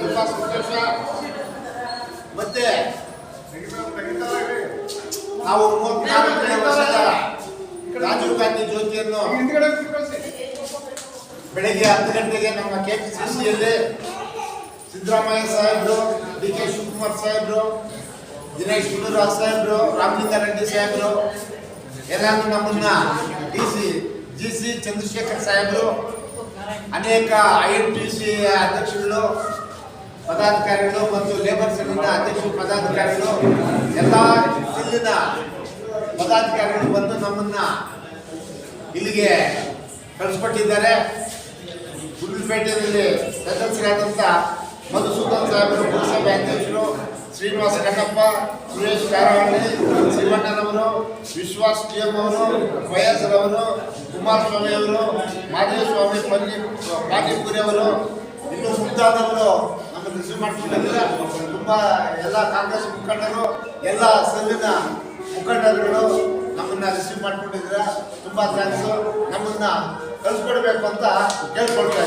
ತುಂಬಾ ಸಂತೋಷ ಮತ್ತೆ? ನಾವು ಮೂವತ್ನಾಲ್ಕನೇ ವರ್ಷದ ರಾಜೀವ್ ಗಾಂಧಿ ಜ್ಯೋತಿಯನ್ನು ಬೆಳಗ್ಗೆ ಹತ್ತು ಗಂಟೆಗೆ ನಮ್ಮ ಕೆ ಪಿ ಸಿ ಸಿಯಲ್ಲಿ ಸಿದ್ದರಾಮಯ್ಯ ಸಾಹೇಬರು, ಡಿ ಕೆ ಶಿವಕುಮಾರ್ ಸಾಹೇಬರು, ದಿನೇಶ್ ಗುಂಡೂರಾವ್ ಸಾಹೇಬರು ರಾಮಲಿಂಗಾರೆಡ್ಡಿ ಸಾಹೇಬರು ಎಲ್ಲಾನು ನಮ್ಮನ್ನ D C, G C Chandrashekar ಸಾಹೇಬರು, ಅನೇಕ ಐ ಎನ್ ಟಿ ಸಿ ಅಧ್ಯಕ್ಷಗಳು ಪದಾಧಿಕಾರಿಗಳು ಮತ್ತು ಲೇಬರ್ ಸಂಘದ ಅಧ್ಯಕ್ಷರು, ಪದಾಧಿಕಾರಿಗಳು, ಎಲ್ಲ ಜಿಲ್ಲೆಯ ಪದಾಧಿಕಾರಿಗಳು ಬಂದು ನಮ್ಮನ್ನ ಇಲ್ಲಿಗೆ ಕಳಿಸ್ಕೊಟ್ಟಿದ್ದಾರೆ. ಗುಂಡ್ಲುಪೇಟೆಯಲ್ಲಿ ಸದಸ್ಯರಾದಂಥ ಮಧುಸೂದನ್ ಸಾಹೇಬರು, ಪುರಸಭೆ ಅಧ್ಯಕ್ಷರು, ಶ್ರೀನಿವಾಸ ಕಟ್ಟಪ್ಪ ಸುರೇಶ್ ಕಾರವಳ್ಳಿ ಶ್ರೀಮಣ್ಣನವರು ವಿಶ್ವಾಸ್ ಟಿ ಎಂ ಅವರು ವಯಸ್ ರವರು ಕುಮಾರಸ್ವಾಮಿ ಅವರು ಮಾದೇವಸ್ವಾಮಿ ಪಂಜಿ ಪಾನಿಪುರಿ ಅವರು, ಇನ್ನು ಮುಂತಾದವರು ರಿಸೀವ್ ಮಾಡ್ಕೊಂಡಿದ್ದಾರೆ ತುಂಬ ಎಲ್ಲ ಕಾಂಗ್ರೆಸ್ ಮುಖಂಡರು, ಎಲ್ಲ ಸಲ್ಲಿನ ಮುಖಂಡರುಗಳು ನಮ್ಮನ್ನ ರಿಸೀವ್ ಮಾಡ್ಕೊಂಡಿದ್ದೀರಾ. ತುಂಬ ಥ್ಯಾಂಕ್ಸು ನಮ್ಮನ್ನ ಕಳ್ಸ್ಕೊಡ್ಬೇಕು ಅಂತ ಕೇಳ್ಕೊಳ್ತಾ